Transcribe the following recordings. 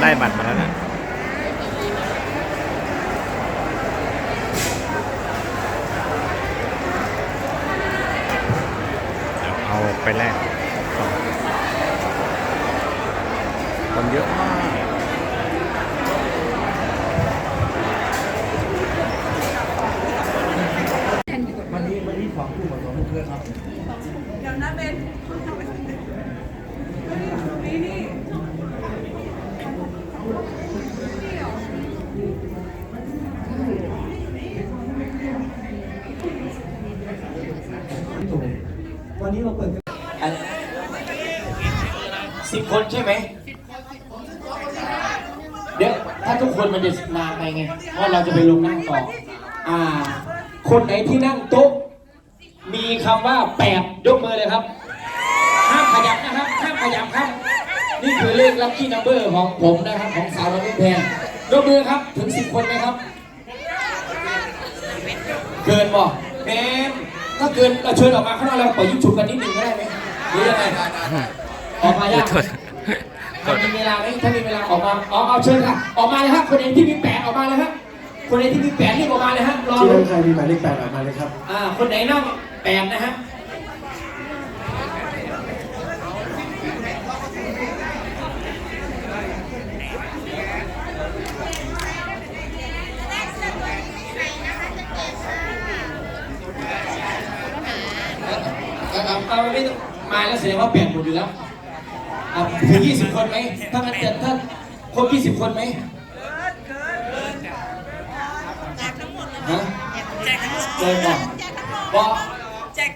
ได้บัตรมาแล้วนะเอาไปแลกอนคนเยอะมาก วันนี้วันนี้สองคู่กับสองลูกเพื่อนครับ เดี๋ยวนะเบนนี่นี่ วันนี้เราเปิดสิบคนใช่ไหมเดี๋ยวถ้าทุกคนมันจะนานไปไงเพราะเราจะไปลงนั่งต่อ อ่า คนไหนที่นั่งโต๊ะมีคำว่าแปดยกมือเลยครับ ห้ามขยับนะครับห้ามขยับครับ นี่คือเลขลัคกี้นัมเบอร์ของผมนะครับ ของสาวน้องแพงยกมือครับถึงสิบคนไหมครับ เกินบ่แหม ถ้าเกินเราเชิญออกมาข้างนอกเราปล่อยยิ้มฉุบกันนิดหนึ่งก็ได้ไหมหรือยังไงออกมายากโทษถ้ามีเวลาไหมถ้ามีเวลาออกมาอ๋อเอาเชิญค่ะ ออกมาเลยครับคนไหนที่มีแปดออกมาเลยครับคนไหนที่มีแปดรีบออกมาเลยฮะรอที่เลนั่ยงใครมีหมายเลขแปดออกมาเลยครับ อ่า คนไหนนั่งแปดนะฮะ เอาเอาเอาไม่ ต้องมาแล้วแสดงว่าแปดหมดอยู่แล้วอะถึงยี่สิบคนไหมถ้างั้นจะถ้าครบยี่สิบคนไหมฮะเกินบอกบอกแจก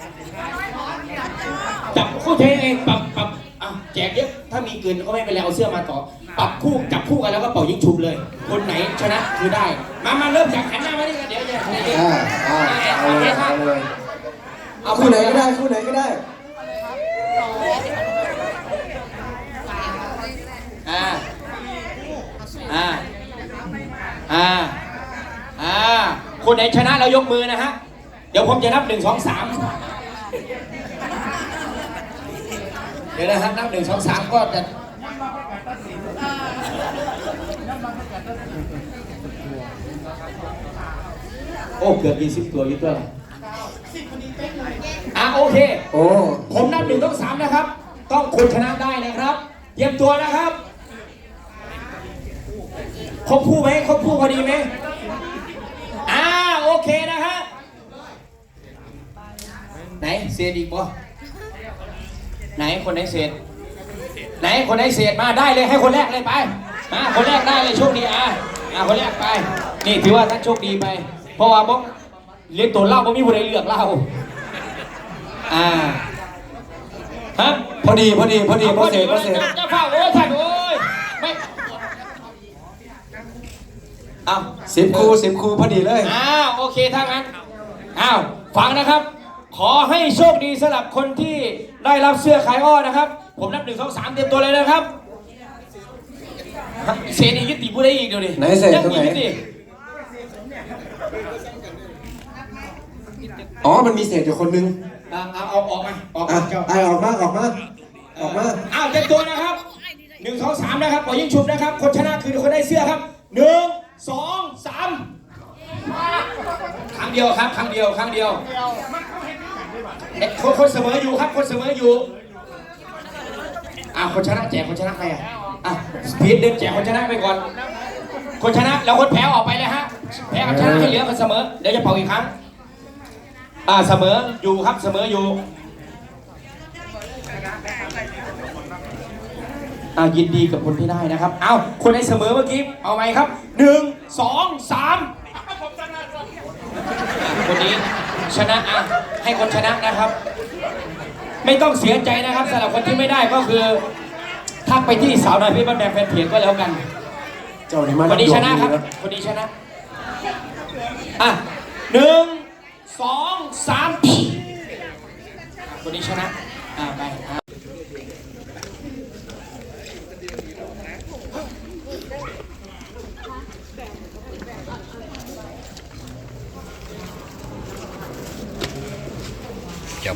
จับคู่เทเองปรับปรับอะแจกเยอะถ้ามีเกินก็ไม่เป็นไรเอาเสื้อมาต่อ ปรับคู่จับคู่กันแล้วก็เป่ายิงชุบเลย คนไหนชนะคือได้ มามาเริ่มจากหันหน้ามาดิกันเดี๋ยวจะเดี๋ยวอ่าอ่าเอาเลยเอาเลยเอาคู่ไหนก็ได้คู่ไหนก็ได้ อ่า อ่า อ่า อ่า คนไหนชนะเรายกมือนะฮะ เดี๋ยวผมจะนับหนึ่งสองสามเดี๋ยวนะครับนับหนึ่งสองสามก็จะโอ้เกือบยี่สิบตัวอยุ่ตัวละอะโอเค โอ้ ผมนับหนึ่งต้องสามนะครับ ต้องคนชนะได้นะครับ เตรียมตัวนะครับ ครบคู่ไหมครบคู่พอดีไหมอ่าโอเคนะฮะไหนเศษอีกบ่ไหนคนไหนเศษไหนคนไหนเศษมาได้เลยให้คนแรกเลยไปมาคนแรกได้เลยโชคดีอะอะคนแรกไป นี่ถือว่าท่านโชคดีไป เพราะว่าบ่เลี้ยงตัวเล่าบ่มีผู้ใดเลือกเล่าอ่าฮะพอดีพอดีพอดีพอเสร็จพอเสร็จเจ้าโอ้ยท่านโอ้ยไม่เอาสิบคู่สิบคู่พอดีเลย อ้าวโอเคถ้างั้นอ้าวฟังนะครับ ขอให้โชคดีสำหรับคนที่ได้รับเสื้อขายอ้อนะครับ ผมนับหนึ่งสองสามเตรียมตัวเลยนะครับเศษอีกยุติผู้ได้อีกเดี๋ยวดิไหนเศษตรงไหนยังอีกยุติอ๋อ มันมีเศษอยู่คนนึงอะเอาเอาออกมาออกอะมาเจ้าไอออกมาออกมาออกมา อ้าวเตรียมตัวนะครับหนึ่งสองสามนะครับปล่อยยิงฉุบนะครับ คนชนะคือคนได้เสื้อครับหนึ่ง สองสามครั้งเดียวครับ ครั้งเดียว ครั้งเดียวเอ๊ะคนคนเสมออยู่ครับ คนเสมออยู่อ่าคนชนะแจกคนชนะใครอะอะพีทเดินแจกคนชนะไปก่อน คนชนะแล้วคนแพ้ออกไปเลยฮะ แพ้กับชนะให้เหลือคนเสมอ เดี๋ยวจะเป่าอีกครั้ง อ่าเสมออยู่ครับเสมออยู่ อายินดีกับคนที่ได้นะครับ เอาคนไหนเสมอเมื่อกี้เอาไหมครับหนึ่งสองสามคนนี้ชนะอะให้คนชนะนะครับ ไม่ต้องเสียใจนะครับสำหรับคนที่ไม่ได้ก็คือทักไปที่สาวน้อยพี่บ้านแดงแฟนเพจก็แล้วกันเจ้านี่มาคนนี้ชนะครับดวงดีคนนี้ชนะอะหนึ่งสองสามคนนี้ชนะอะไปอะ จ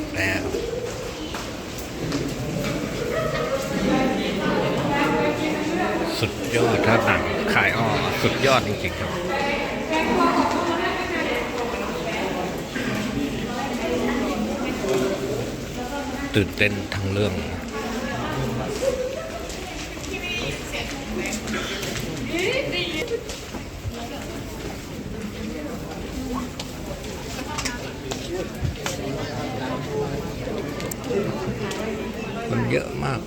บแล้วสุดยอดถ้าหนังขายอ้อสุดยอดจริงๆครับตื่นเต้นทั้งเรื่อง เยอะมาก